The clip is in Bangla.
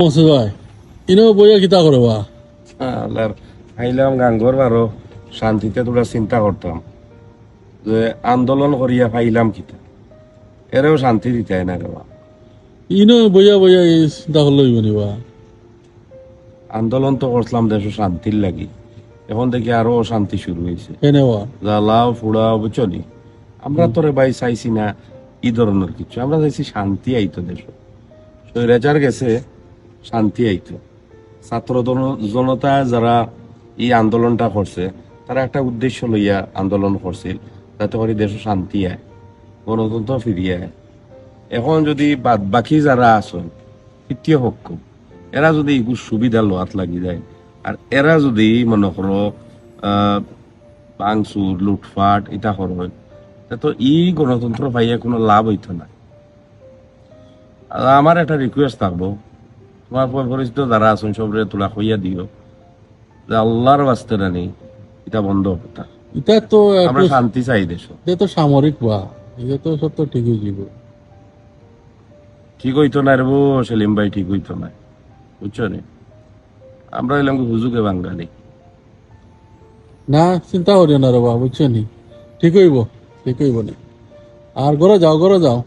পৌঁছে ভাই ইনো বইয়া কিতা করবা আল্লাহর আইলাম গাঙ্গর বারো শান্তিতে তোরা চিন্তা করতাম যে আন্দোলন করিয়া পাইলাম কিতা। এরেও শান্তি দিতে না রে ইনো বইয়া বইয়া এই চিন্তা করলে হইব আন্দোলন তো করলাম দেশ শান্তির লাগি। এখন দেখি আরও অশান্তি শুরু হয়েছে কেনেবা জ্বালাও ফুড়াও বুঝলি আমরা তোরে ভাই চাইছি না ই ধরনের কিছু। আমরা চাইছি শান্তি আইতো দেশ স্বৈরাচার গেছে শান্তি আইতো। ছাত্র জন- জনতা যারা এই আন্দোলনটা করছে, তারা একটা উদ্দেশ্য লইয়া আন্দোলন করছিল যাতে করে দেশ শান্তি আয়, গণতন্ত্র ফিরিয়ে আয়। এখন যদি বাদ বাকি যারা আছেন, তৃতীয় পক্ষ, এরা যদি এগুলো সুবিধা লোয়াত লাগি যায়, আর এরা যদি মনে করো ভাঙচুর লুটফাট এটা করবেন তো ই গণতন্ত্র পাইয়া কোনো লাভ হইতো না আমার একটা রিকোয়েস্ট থাকব তোমার পর পরিচিত যারা আছেন সবরে তোলা হইয়া দিও। যে আল্লাহর বাস্তে রানি এটা বন্ধ হতা এটা তো আমরা শান্তি চাই দেশ। এটা তো সামরিক বা এটা তো সব তো ঠিক ঠিক হইতো না রে সেলিম ভাই ঠিক হইতো না। বুঝছ নি? আমরা এলাম কি হুজুকে বাঙালি। না চিন্তা করিও না রে বা বুঝছ নি? ঠিক হইব ঠিক হইব নি। আর ঘরে যাও ঘরে যাও।